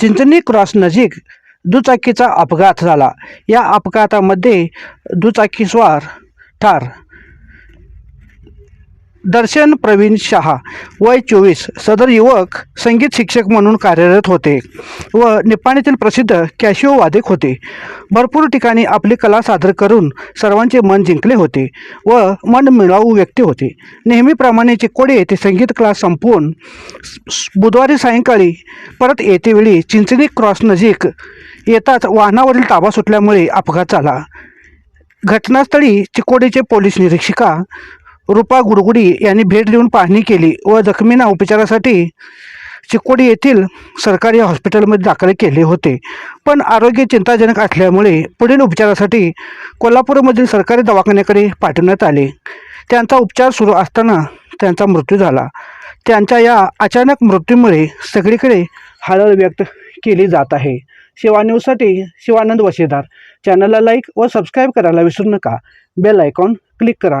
Chinchani cross नजीक दुचाकीचा अपघात झाला. या अपघातामध्ये दुचाकीस्वार ठार दर्शन प्रवीण शहा वय चोवीस सदर युवक संगीत शिक्षक म्हणून कार्यरत होते व निपाणीतील प्रसिद्ध कॅशिओ वादक होते. भरपूर ठिकाणी आपली कला सादर करून सर्वांचे मन जिंकले होते व मन मिळावू व्यक्ती होते. नेहमीप्रमाणे चिकोडे येथे संगीत क्लास संपवून बुधवारी सायंकाळी परत येतेवेळी चिंचणी क्रॉस नजीक येताच वाहनावरील ताबा सुटल्यामुळे अपघात झाला. घटनास्थळी चिकोडीचे पोलीस निरीक्षिका रुपा गुडगुडी यांनी भेट देऊन पाहणी केली व जखमींना उपचारासाठी चिकोडी येथील सरकारी हॉस्पिटलमध्ये दाखल केले होते. पण आरोग्य चिंताजनक असल्यामुळे पुढील उपचारासाठी कोल्हापूरमधील सरकारी दवाखान्याकडे पाठवण्यात आले. त्यांचा उपचार सुरू असताना त्यांचा मृत्यू झाला. त्यांच्या या अचानक मृत्यूमुळे सगळीकडे हळहळ व्यक्त केली जात आहे. शिवा न्यूजसाठी शिवानंद वशेदार. चॅनलला लाईक व सबस्क्राईब करायला विसरू नका. बेल आयकॉन क्लिक करा.